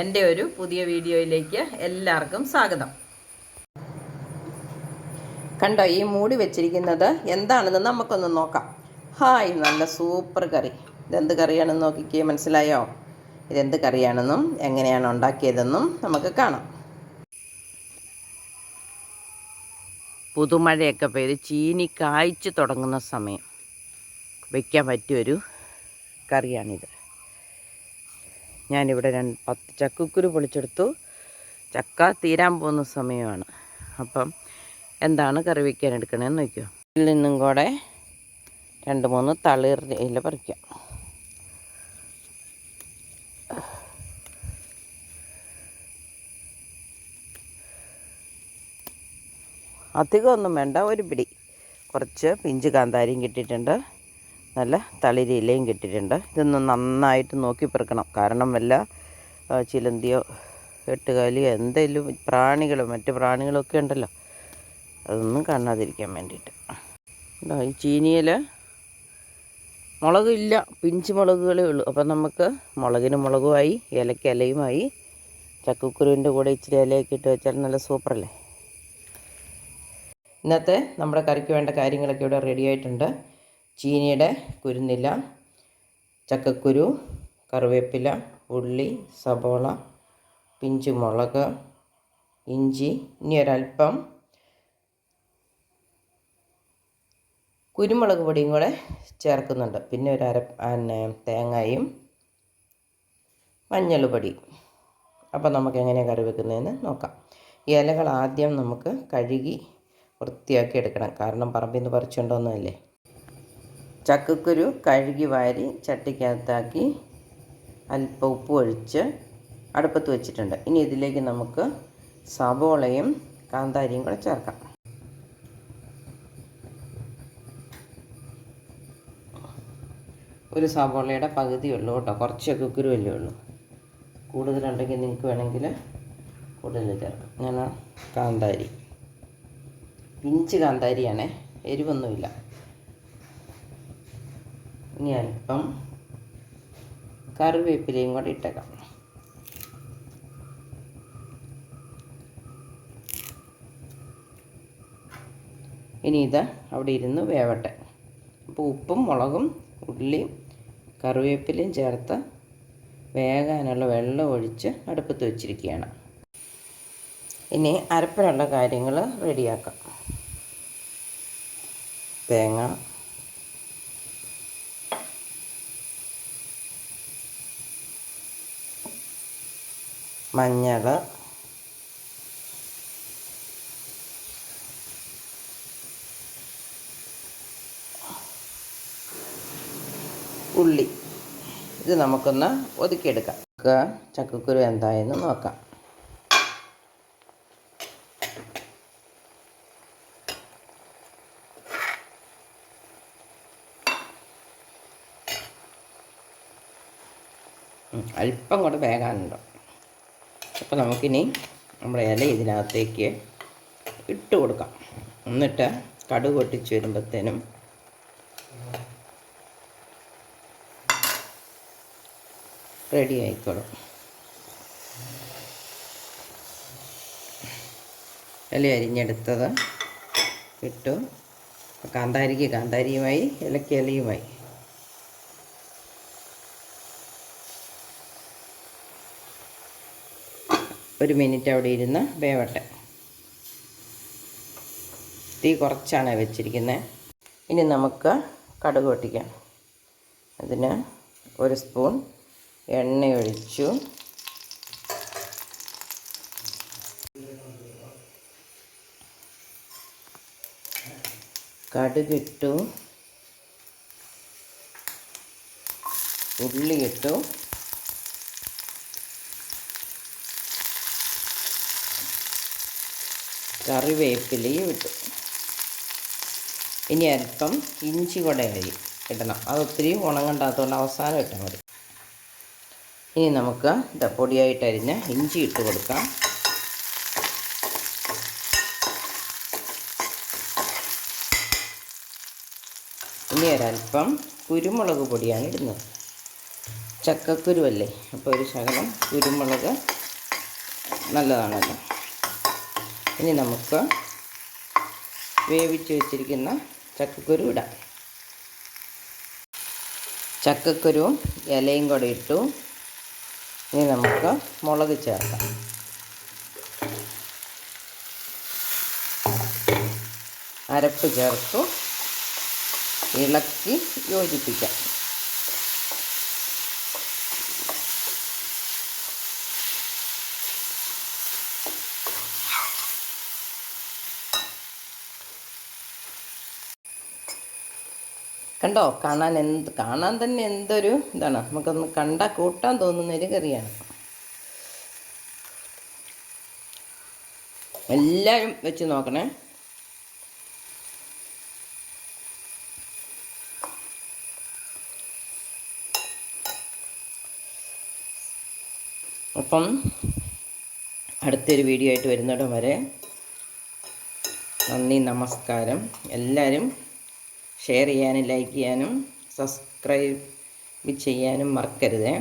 എന്റെ ഒരു പുതിയ വീഡിയോയിലേക്ക് എല്ലാവർക്കും സ്വാഗതം. കണ്ടോ ഈ മൂടി വെച്ചിരിക്കുന്നത് എന്താണെന്ന് നമുക്കൊന്ന് നോക്കാം. ഹായ് നല്ല സൂപ്പർ കറി. ഇതെന്ത് കറിയാണെന്ന് നോക്കിക്കേ മനസ്സിലായോ? ഇതെന്ത് കറിയാണെന്നും എങ്ങനെയാണ് ഉണ്ടാക്കിയതെന്നും നമുക്ക് കാണാം. പുതുമഴയൊക്കെ പെയ്ത് ചീനി കായ്ച്ചു തുടങ്ങുന്ന സമയം. വയ്ക്കാൻ പറ്റിയൊരു കറിയാണിത്. ഞാനിവിടെ രണ്ട് പത്ത് ചക്കക്കുരു പൊളിച്ചെടുത്തു. ചക്ക തീരാൻ പോകുന്ന സമയമാണ്. അപ്പം എന്താണ് കറി വയ്ക്കാൻ എടുക്കണമെന്ന് നോക്കിയോ? ഇതിൽ നിന്നും കൂടെ രണ്ട് മൂന്ന് തളിർ ഇല പറിക്കാം. അധികമൊന്നും വേണ്ട ഒരു പിടി. കുറച്ച് പിഞ്ച് കാന്താരിയും കിട്ടിയിട്ടുണ്ട്. നല്ല തളിരി ഇലയും കിട്ടിയിട്ടുണ്ട്. ഇതൊന്ന് നന്നായിട്ട് നോക്കി പെറുക്കണം കാരണം വല്ല ചിലന്തിയോ എട്ടുകാലിയോ എന്തെങ്കിലും പ്രാണികളോ മറ്റ് പ്രാണികളൊക്കെ ഉണ്ടല്ലോ. അതൊന്നും കാണാതിരിക്കാൻ വേണ്ടിയിട്ട്. ഈ ചീനിയിൽ മുളകില്ല. പിഞ്ച് മുളകുകളേ ഉള്ളൂ. അപ്പം നമുക്ക് മുളകിന് മുളകുമായി ഇലയ്ക്ക് ഇലയുമായി ചക്കക്കുരുവിന്റെ കൂടെ ഇച്ചിരി ഇലയൊക്കെ ഇട്ട് വെച്ചാൽ നല്ല സൂപ്പറല്ലേ? ഇന്നത്തെ നമ്മുടെ കറിക്ക് വേണ്ട കാര്യങ്ങളൊക്കെ ഇവിടെ റെഡി ആയിട്ടുണ്ട്. ചീനിയുടെ കുരുന്നില ചക്കക്കുരു കറിവേപ്പില ഉള്ളി സബോള പിഞ്ചു മുളക് ഇഞ്ചി ഇനി ഒരല്പം കുരുമുളക് പൊടിയും കൂടെ ചേർക്കുന്നുണ്ട്. പിന്നെ ഒരു അര പിന്നെ തേങ്ങയും മഞ്ഞൾ പൊടി. അപ്പോൾ നമുക്ക് എങ്ങനെയാണ് കറി വെക്കുന്നതെന്ന് നോക്കാം. ഇലകൾ ആദ്യം നമുക്ക് കഴുകി വൃത്തിയാക്കി എടുക്കണം. കാരണം പറമ്പിൽ നിന്ന് പറിച്ചുകൊണ്ടൊന്നുമല്ലേ ചക്കക്കുരു കഴുകി വാരി ചട്ടിക്കകത്താക്കി അല്പം ഉപ്പ് ഒഴിച്ച് അടുപ്പത്ത് വെച്ചിട്ടുണ്ട്. ഇനി ഇതിലേക്ക് നമുക്ക് സബോളയും കാന്താരിയും കൂടെ ചേർക്കാം. ഒരു സബോളയുടെ പകുതി ഉള്ളൂ കേട്ടോ. കുറച്ച് ചക്കക്കുരു അല്ലേ ഉള്ളൂ. കൂടുതലുണ്ടെങ്കിൽ നിങ്ങൾക്ക് വേണമെങ്കിൽ കൂടുതൽ ചേർക്കാം. ഞാൻ കാന്താരി. പിഞ്ച് കാന്താരിയാണേ. എരിവൊന്നുമില്ല. ഇനി അല്പം കറിവേപ്പിലയും കൂടെ ഇട്ടേക്കാം. ഇനി ഇത് അവിടെ ഇരുന്ന് വേവട്ടെ. അപ്പോൾ ഉപ്പും മുളകും ഉള്ളിയും കറിവേപ്പിലയും ചേർത്ത് വേകാനുള്ള വെള്ളം ഒഴിച്ച് അടുപ്പത്ത് വെച്ചിരിക്കുകയാണ്. ഇനി അരപ്പിനുള്ള കാര്യങ്ങൾ റെഡിയാക്കാം. തേങ്ങ മഞ്ഞൾ. ഉള്ളി. ഇത് നമുക്കൊന്ന് ഒതുക്കിയെടുക്കാം. ചക്കക്കുരു എന്തായെന്ന് നോക്കാം. അല്പം കൂടെ വേകാനുണ്ട്? അപ്പോൾ നമുക്കിനി നമ്മുടെ ഇല ഇതിനകത്തേക്ക് ഇട്ട് കൊടുക്കാം. എന്നിട്ട് കടുക് പൊട്ടിച്ച് വരുമ്പോഴത്തേനും റെഡി ആയിക്കോളും. ഇല അരിഞ്ഞെടുത്തത് ഇട്ടു. കാന്താരിക്ക് കാന്താരിയുമായി ഇലയ്ക്ക് ഇലയുമായി. ഒരു മിനിറ്റ് അവിടെ ഇരുന്ന് വേവട്ടെ. തീ കുറച്ചാണ് വെച്ചിരിക്കുന്നത്. ഇനി നമുക്ക് കടുക് പൊട്ടിക്കാം. അതിന് ഒരു സ്പൂൺ എണ്ണ ഒഴിച്ചു. കടുകിട്ടു ഉള്ളിയിട്ടു കറിവേപ്പിലയും ഇട്ടു. ഇനി അല്പം ഇഞ്ചി കൂടെ അരി ഇടണം. അത് ഒത്തിരി ഉണങ്ങണ്ടാത്തതുകൊണ്ട് അവസാനം ഇട്ടാൽ മതി. ഇനി നമുക്ക് പൊടിയായിട്ട് അരിഞ്ഞ് ഇഞ്ചി ഇട്ട് കൊടുക്കാം. ഇനി ഒരല്പം കുരുമുളക് പൊടിയാണ് ഇടുന്നത്. ചക്കക്കുരുവല്ലേ? അപ്പോൾ ഒരു ശകലം കുരുമുളക് നല്ലതാണല്ലോ. ഇനി നമുക്ക് വേവിച്ച് വെച്ചിരിക്കുന്ന ചക്കക്കുരു ഇടാം. ചക്കക്കുരുവും ഇലയും കൂടെ ഇട്ടു. ഇനി നമുക്ക് മുളക് ചേർക്കാം. അരപ്പ് ചേർത്തു. ഇളക്കി യോജിപ്പിക്കാം. കണ്ടോ? കാണാൻ എന്ത് കാണാൻ തന്നെ എന്തൊരു ഇതാണ്. നമുക്കൊന്ന് കണ്ടാൽ കൂട്ടാൻ തോന്നുന്ന ഒരു കറിയാണ്. എല്ലാവരും വെച്ച് നോക്കണേ. അപ്പം അടുത്തൊരു വീഡിയോ ആയിട്ട് വരുന്നിടം വരെ നന്ദി നമസ്കാരം. എല്ലാവരും ഷെയർ ചെയ്യാനും ലൈക്ക് ചെയ്യാനും സബ്സ്ക്രൈബ് ചെയ്യാനും മറക്കരുതേ.